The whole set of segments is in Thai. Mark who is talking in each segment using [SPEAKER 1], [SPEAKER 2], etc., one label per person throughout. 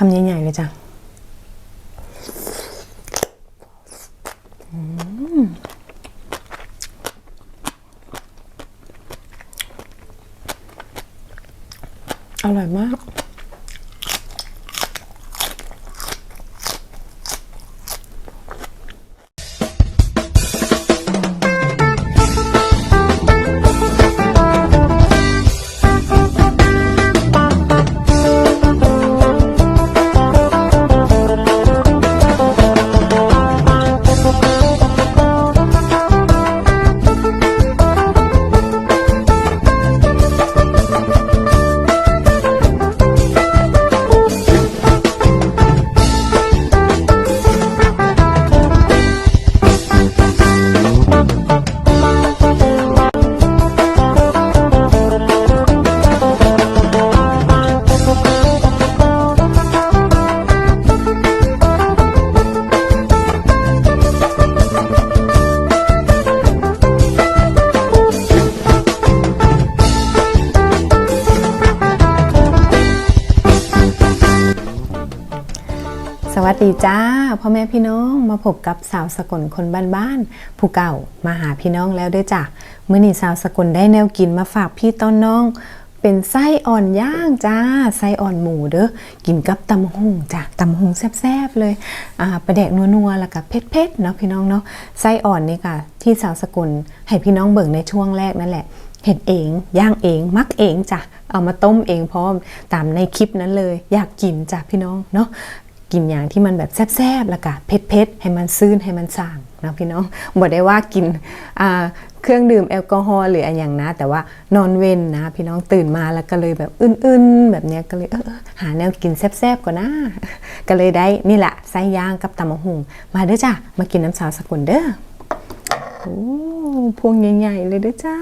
[SPEAKER 1] คำใหญ่ๆเลยจ้ะอืมอร่อยมาก สวัสดีจ้าพ่อแม่พี่น้องมาพบกับสาวสกลคนบ้านๆผู้เก่ามาหาพี่น้องแล้วด้วยจ้ะเมื่อนี้สาวสกลได้แนวกินมาฝากพี่ต้นน้อง เป็นไส้อ่อนย่างจ้าไส้อ่อนหมูเด้อกินกับตำหุงจ้ะตำหุงแซ่บๆเลยอ่าประแดกนัวๆแล้วก็เผ็ดๆเนาะพี่น้องเนาะไส้อ่อนนี่ค่ะ ที่สาวสกลให้พี่น้องเบิ่งในช่วงแรกนั่นแหละเห็ดเองย่างเองมักเองจ้ะเอามาต้มเองพร้อมตามในคลิปนั้นเลย อยากกินจ้ะพี่น้องเนาะ กินอย่างที่มันแบบแซ่บๆล้วก็เผ็ดๆให้มันซื่นให้มันส่างนะพี่น้องบอกได้ว่ากินเครื่องดื่มแอลกอฮอล์หรืออะไรอย่างนะ แต่ว่านอนเว้นนะ พี่น้องตื่นมาแล้วก็เลยแบบอึนๆแบบเนี้ยก็เลยเออหาแนวกินแซ่บๆก่อนนะ ก็เลยได้นี่แหละไส้ย่างกับตำมะฮุงมาเด้อจ้ะมากินน้ำสาวสกุลเด้อโอ้พวงใหญ่ๆเลยเด้วยจ้า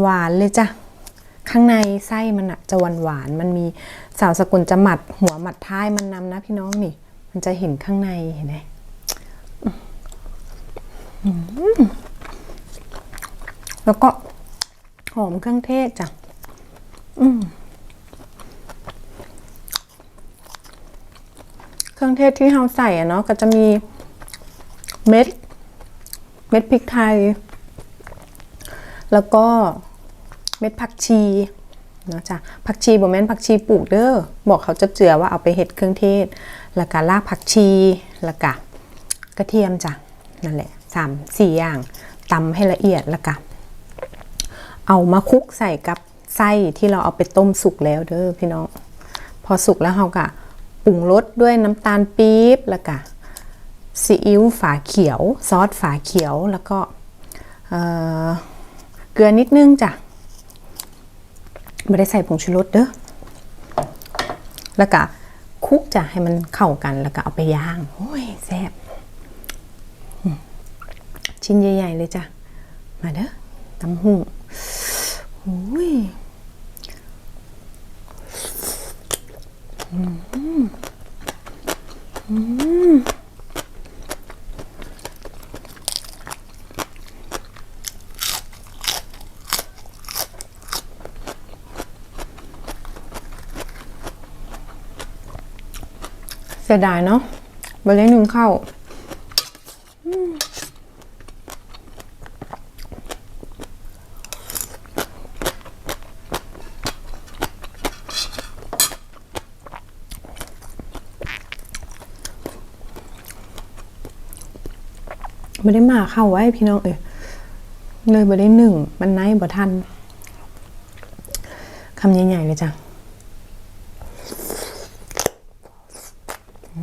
[SPEAKER 1] หวานๆเลยจ้ะ ข้างในไส้มันอะจะหวานๆมันมีสาวสกุลจะหมัดหัวหมัดท้ายมันนำนะพี่น้องนี่ มันจะเห็นข้างในเห็นไหมแล้วก็หอมเครื่องเทศจ้ะเครื่องเทศที่เราใส่อะเนาะก็จะมีเม็ด เม็ดพริกไทย แล้วก็ เม็ดผักชีเนาะจ้ะผักชีบ่แม่นผักชีปลูกเด้อบอกเขาจะเจือว่าเอาไปเห็ดเครื่องเทศ แล้วก็รากผักชีแล้วก็กระเทียมจ้ะนั่นแหละสามสี่อย่างตำให้ละเอียดแล้วก็เอามาคลุกใส่กับไส้ที่เราเอาไปต้มสุกแล้วเด้อพี่น้องพอสุกแล้วเราก็ปรุงรสด้วยน้ำตาลปี๊บแล้วก็ซีอิ๊วฝาเขียว ซอสฝาเขียวแล้วก็เเกลือนิดนึงจ้ะ ไม่ได้ใส่ผงชูรสเด้อแล้วก็คลุกจ้ะให้มันเข้ากันแล้วก็เอาไปย่างโอ้ยแซ่บชิ้นใหญ่ ๆ เลยจ้ะ มาเด้อตำหุ่งโอ้ย สียดายเนาะบะเล้งหนึ่งเข้าอืมไม่ได้มาเข้าไว้พี่น้องเอยเลยบ่ได้หนึ่ง มันไนบ่ทันคำใหญ่ๆเลยจ้ะ อ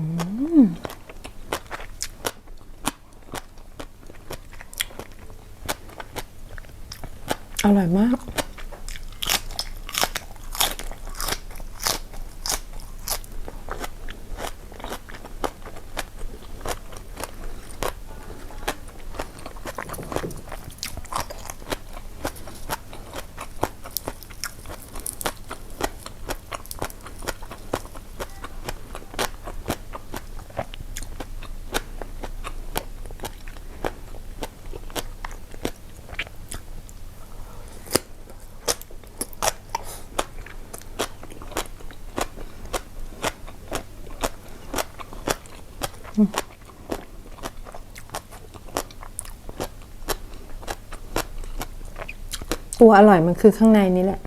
[SPEAKER 1] ร่อยมาก ตัวอร่อยมันคือข้างในนี้แหละ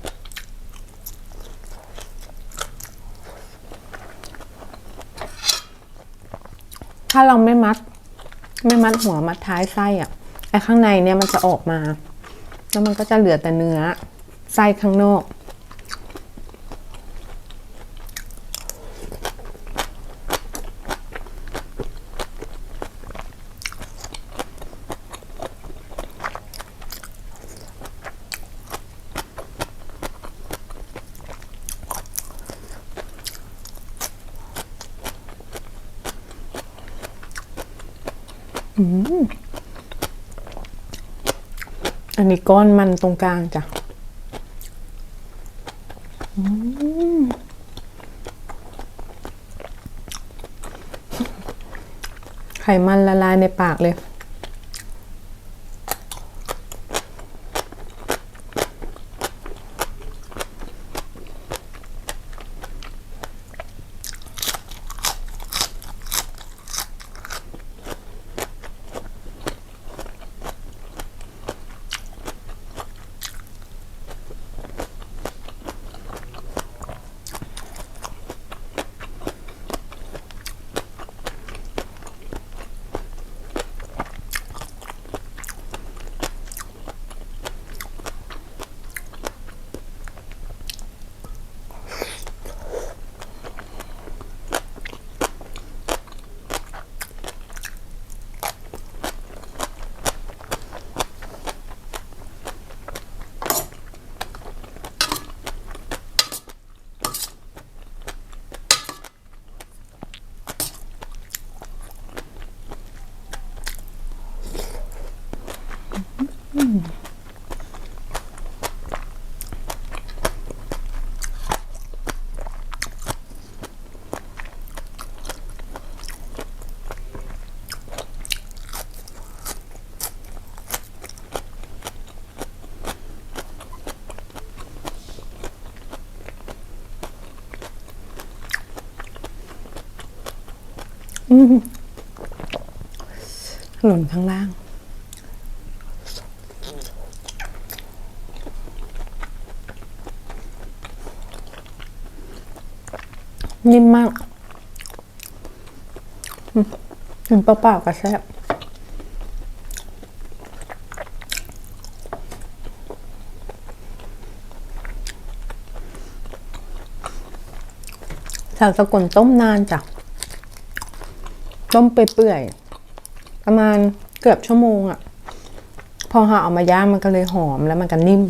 [SPEAKER 1] ถ้าเราไม่มัด ไม่มัดหัวมัดท้ายไส้อะไอข้างในเนี่ยมันจะออกมา แล้วมันก็จะเหลือแต่เนื้อ ไส้ข้างนอก อันนี้ก้อนมันตรงกลางจ้ะไขมันละลายในปากเลย หล่นข้างล่าง นิ่มมากอืมกินเปล่าๆก็แซ่บสาวสกุลต้มนานจ้ะ ต้มเปื่อยๆประมาณเกือบชั่วโมงอะพอห่าออกมาย่างมันก็เลยหอมแล้วมันก็นิ่ม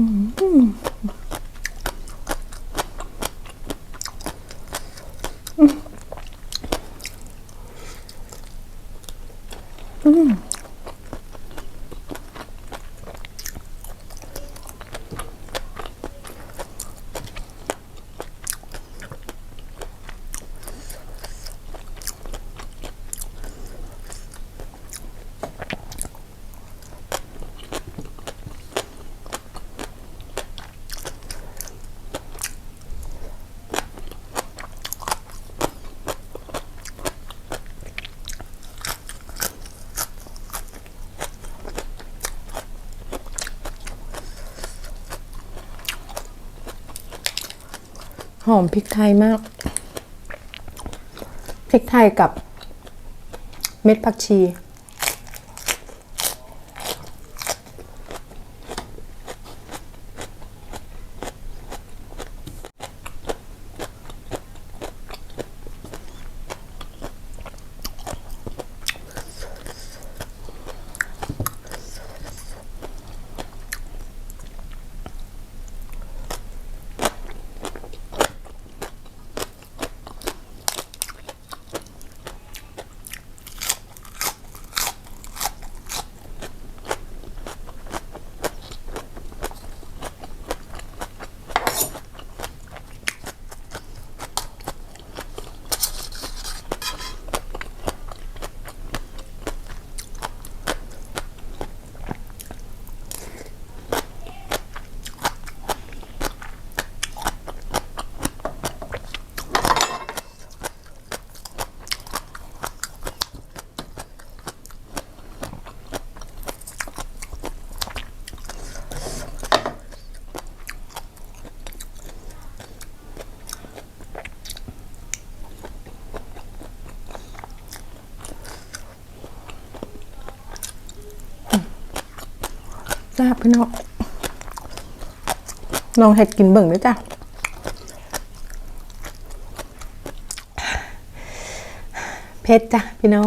[SPEAKER 1] 음. หอมพริกไทยมาก พริกไทยกับเม็ดผักชี ซ่บพี่น้องลองเห็ดกินเบิ่งด้วยจ้ะเพชรจ้ะพี่น้อง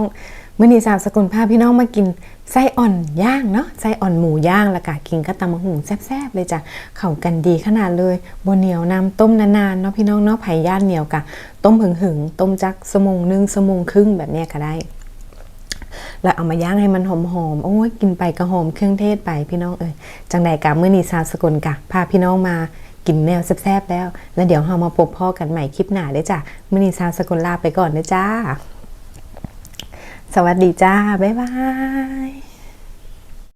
[SPEAKER 1] มื่อนี้สาวสกุลพาพี่น้องมากินไส้อ่อนย่างเนาะไส้อ่อนหมูย่างแล้วก็กินกับตำมะหุงแซ่บๆเลยจ้ะเข้ากันดีขนาดเลยบนเหนียวน้ำต้มนานๆเนาะพี่น้องเนาะไผ่ย่านเหนียวกะต้มหึงๆต้มจักสมงนึ่งสมงครึ่งแบบเนี้ยก็ได้ แล้วเอามาย่างให้มันหอมๆ โอ้ยกินไปก็หอมเครื่องเทศไปพี่น้องเอ้ยจังใดกะเมื่อนี้สาวสกลกะพาพี่น้องมากินแนวแซ่บๆแล้ว แล้วเดี๋ยวเรามาพบพ่อกันใหม่คลิปหน้าเด้จ้ะเมื่อนี้สาวสกลลาไปก่อนนะจ้า สวัสดีจ้า บ๊ายบาย